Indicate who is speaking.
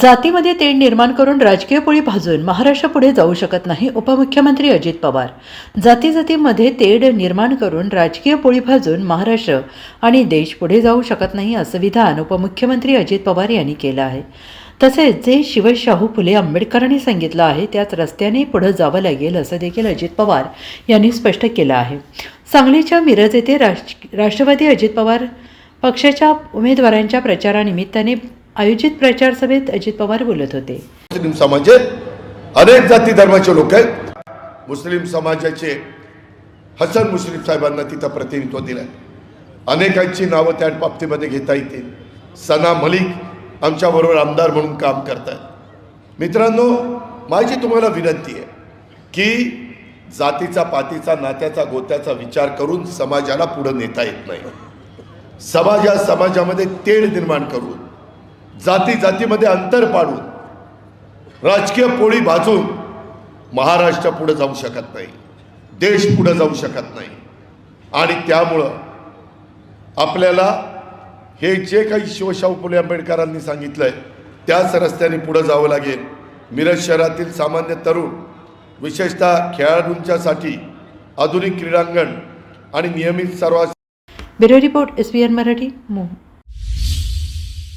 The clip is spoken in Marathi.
Speaker 1: जातीमध्ये तेढ निर्माण करून राजकीय पोळी भाजून महाराष्ट्र पुढे जाऊ शकत नाही उपमुख्यमंत्री अजित पवार. जाती जातीमध्ये तेढ निर्माण करून राजकीय पोळी भाजून महाराष्ट्र आणि देश पुढे जाऊ शकत नाही असं विधान उपमुख्यमंत्री अजित पवार यांनी केलं आहे. तसेच जे शिवशाहू फुले आंबेडकरांनी सांगितलं आहे त्याच रस्त्याने पुढे जावं लागेल असं देखील अजित पवार यांनी स्पष्ट केलं आहे. सांगलीच्या मिरज येथे राष्ट्र राष्ट्रवादी अजित पवार पक्षाच्या उमेदवारांच्या प्रचारानिमित्ताने आयोजित प्रचार सभेत अजित पवार बोलत होते.
Speaker 2: मुस्लिम समाजात अनेक जाती धर्माचे लोक आहेत. मुस्लिम समाजाचे हसन मुश्रीफ साहेबांना तिथं प्रतिनिधित्व दिलं अनेकांची नावं त्या बाबतीमध्ये घेता येतील. सना मलिक आमच्याबरोबर आमदार म्हणून काम करतात मित्रांनो माझी तुम्हाला विनंती आहे की जातीचा पातीचा नात्याचा गोत्याचा विचार करून समाजाला पुढं नेता येत नाही. समाजा समाजामध्ये तेढ निर्माण करून जाती जातीमध्ये अंतर पाडून राजकीय पोळी भाजून महाराष्ट्र पुढे जाऊ शकत नाही. देश पुढे जाऊ शकत नाही. आणि त्यामुळं आपल्याला हे जे काही शिवशाहू फुले आंबेडकरांनी सांगितलंय त्याच रस्त्याने पुढं जावं लागेल. मिरज शहरातील सामान्य तरुण विशेषतः खेळाडूंच्यासाठी आधुनिक क्रीडांगण आणि नियमित सर्वात
Speaker 1: ब्युरो रिपोर्ट एस मराठी मु